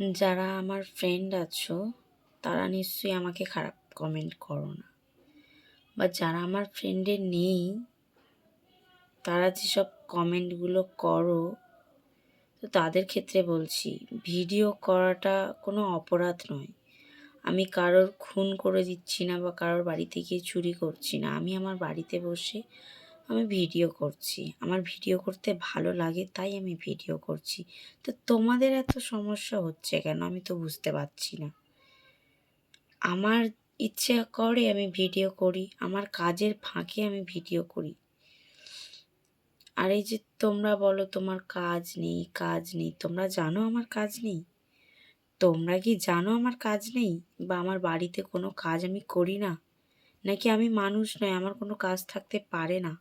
যারা আমার ফ্রেন্ড আছো, তারা নিশ্চয়ই আমাকে খারাপ কমেন্ট করো না বা যারা আমার ফ্রেন্ডে নেই, তারা যেসব কমেন্টগুলো করো, তো তাদের ক্ষেত্রে বলছি ভিডিও করাটা কোনো অপরাধ নয়। আমি কারোর খুন করে দিচ্ছি না বা কারোর বাড়িতে গিয়ে চুরি করছি না। আমি আমার বাড়িতে বসে আমি ভিডিও করছি। আমার ভিডিও করতে ভালো লাগে, তাই আমি ভিডিও করছি। তো তোমাদের এত সমস্যা হচ্ছে কেন? আমি তো বুঝতে পারছি না। আমার ইচ্ছে করে আমি ভিডিও করি, আমার কাজের ফাঁকে আমি ভিডিও করি। আর এই যে তোমরা বলো, তোমার কাজ নেই কাজ নেই, তোমরা জানো আমার কাজ নেই? তোমরা কি জানো আমার কাজ নেই? বা আমার বাড়িতে কোনো কাজ আমি করি না? নাকি আমি মানুষ নয় আমার কোনো কাজ থাকতে পারে না?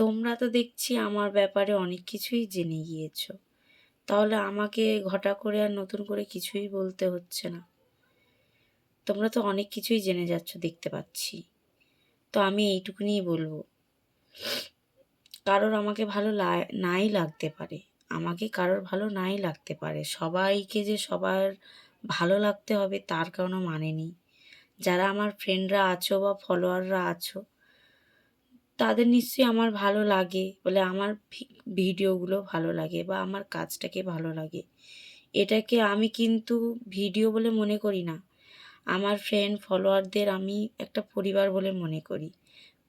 তোমরা তো দেখছি আমার ব্যাপারে অনেক কিছুই জেনে গিয়েছো। তাহলে আমাকে ঘটা করে আর নতুন করে কিছুই বলতে হচ্ছে না। তোমরা তো অনেক কিছুই জেনে যাচ্ছ, দেখতে পাচ্ছি। তো আমি এইটুকুনিই বলব। কারোর আমাকে ভালো নাই লাগতে পারে। আমাকে কারোর ভালো নাই লাগতে পারে। সবাইকে যে সবার ভালো লাগতে হবে, তার কোনো মানে নেই। যারা আমার ফ্রেন্ডরা আছো বা ফলোয়াররা আছো তাদের নিশ্চয়ই আমার ভালো লাগে বলে আমার ভিডিওগুলো ভালো লাগে বা আমার কাজটাকে ভালো লাগে। এটাকে আমি কিন্তু ভিডিও বলে মনে করি না। আমার ফ্রেন্ড ফলোয়ারদের আমি একটা পরিবার বলে মনে করি।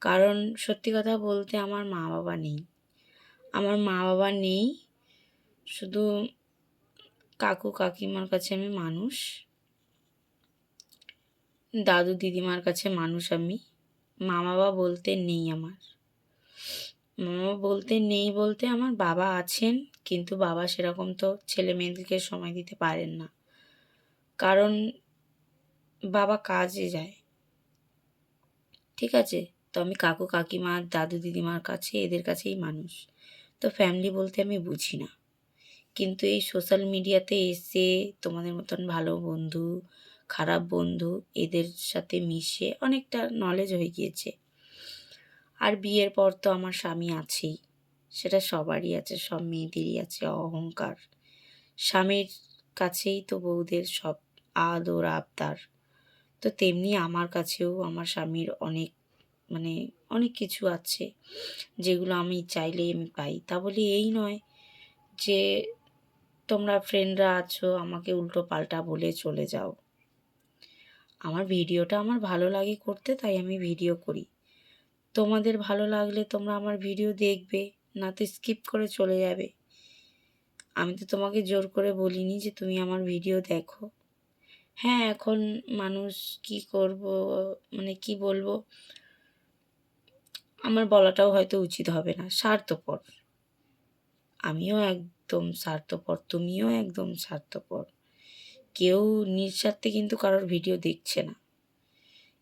কারণ সত্যি কথা বলতে আমার মা বাবা নেই। আমার মা বাবা নেই, শুধু কাকু কাকিমার কাছে আমি মানুষ। দাদু দিদিমার কাছে মানুষ আমি। মা বাবা বলতে নেই আমার। মা বাবা বলতে নেই বলতে আমার বাবা আছেন, কিন্তু বাবা সেরকম তো ছেলে মেয়েদেরকে সময় দিতে পারেন না। কারণ বাবা কাজে যায়। ঠিক আছে? তো আমি কাকু, কাকিমা, দাদু, দিদিমার কাছে এদের কাছেই মানুষ। তো ফ্যামিলি বলতে আমি বুঝি না। কিন্তু এই সোশ্যাল মিডিয়াতে এসে তোমাদের মতন ভালো বন্ধু খারাপ বন্ধু এদের সাথে মিশে অনেকটা নলেজ হয়ে গিয়েছে। আর বিয়ের পর তো আমার স্বামী আছেই। সেটা সবারই আছে, সব মেয়েদেরই আছে, অহংকার। স্বামীর কাছেই তো বউদের সব আদর, আবদার। তো তেমনি আমার কাছেও আমার স্বামীর অনেক মানে অনেক কিছু আছে যেগুলো আমি চাইলেই আমি পাই। তা বলে এই নয় যে তোমরা ফ্রেন্ডরা আছো, আমাকে উল্টো পাল্টা বলে চলে যাও। আমার ভিডিওটা আমার ভালো লাগে করতে, তাই আমি ভিডিও করি। তোমাদের ভালো লাগলে তোমরা আমার ভিডিও দেখবে, না তো স্কিপ করে চলে যাবে। আমি তো তোমাকে জোর করে বলিনি যে তুমি আমার ভিডিও দেখো। হ্যাঁ এখন মানুষ কি করব মানে কি বলব? আমার বলাটাও হয়তো উচিত হবে না, স্বার্থপর। আমিও একদম স্বার্থপর, তুমিও একদম স্বার্থপর। কেউ নিঃস্বার্থে কিন্তু কারোর ভিডিও দেখছে না।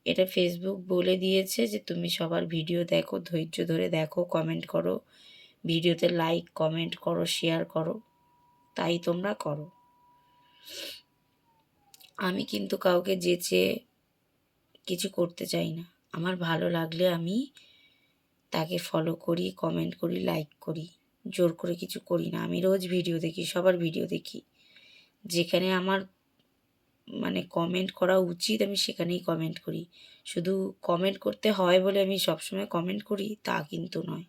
এটা ফেসবুক বলে দিয়েছে যে, তুমি সবার ভিডিও দেখো, ধৈর্য ধরে দেখো কমেন্ট করো, ভিডিওতে লাইক কমেন্ট করো শেয়ার করো, তাই তোমরা করো। আমি কিন্তু কাউকে যেচে কিছু করতে চাই না। আমার ভালো লাগলে আমি তাকে ফলো করি কমেন্ট করি লাইক করি, জোর করে কিছু করি না। আমি রোজ ভিডিও দেখি, সবার ভিডিও দেখি। যেখানে আমার মানে কমেন্ট করা উচিত, আমি সেখানেই কমেন্ট করি। শুধু কমেন্ট করতে হয় বলে আমি সবসময় কমেন্ট করি, তা কিন্তু নয়।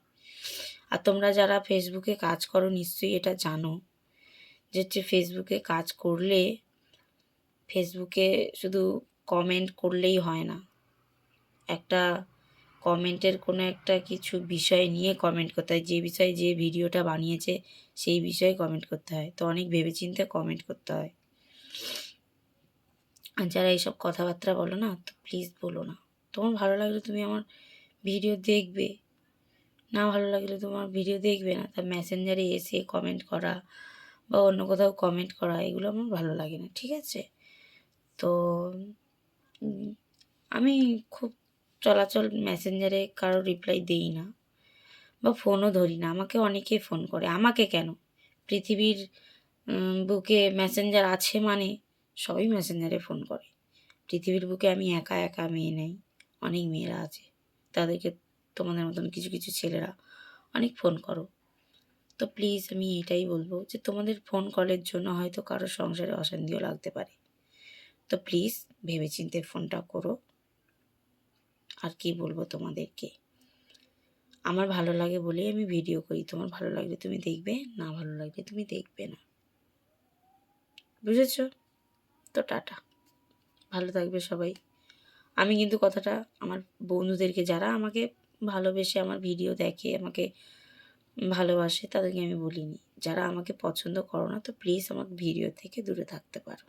আর তোমরা যারা ফেসবুকে কাজ করো, নিশ্চয়ই এটা জানো যে হচ্ছে ফেসবুকে কাজ করলে ফেসবুকে শুধু কমেন্ট করলেই হয় না। একটা কমেন্টের কোনো একটা কিছু বিষয় নিয়ে কমেন্ট করতে হয়। যে বিষয়ে যে ভিডিওটা বানিয়েছে, সেই বিষয়ে কমেন্ট করতে হয়। তো অনেক ভেবেচিন্তে কমেন্ট করতে হয়। আর যারা এইসব কথাবার্তা বলো না, তো প্লিজ বলো না। তোমার ভালো লাগলে তুমি আমার ভিডিও দেখবে। না ভালো লাগলে তোমার ভিডিও দেখবে না, তা মেসেঞ্জারে এসে কমেন্ট করা বা অন্য কোথাও কমেন্ট করা, এগুলো আমার ভালো লাগে না, ঠিক আছে? তো আমি খুব চলাচল মেসেঞ্জারে কারও রিপ্লাই দেই না বা ফোনও ধরি না, আমাকে অনেকে ফোন করে। আমাকে কেন? পৃথিবীর বুকে মেসেঞ্জার আছে মানে সবাই মেসেঞ্জারে ফোন করে। পৃথিবীর বুকে আমি একা একা মেয়ে নেই, অনেক মেয়েরা আছে। তাদেরকে তোমাদের মতন কিছু কিছু ছেলেরা অনেক ফোন করো। তো প্লিজ আমি এটাই বলব যে তোমাদের ফোন কলের জন্য হয়তো কারও সংসারে অশান্তিও লাগতে পারে। তো প্লিজ ভেবেচিন্তে ফোনটা করো। আর কি বলব তোমাদেরকে? আমার ভালো লাগে বলেই আমি ভিডিও করি। তোমার ভালো লাগলে তুমি দেখবে, না ভালো লাগলে তুমি দেখবে না। বুঝেছ? তো টাটা। ভালো থাকবে সবাই। আমি কিন্তু কথাটা আমার বন্ধুদেরকে, যারা আমাকে ভালোবেসে আমার ভিডিও দেখে, আমাকে ভালোবাসে, তাদেরকে আমি বলিনি। যারা আমাকে পছন্দ করো না, তো প্লিজ আমার ভিডিও থেকে দূরে থাকতে পারো।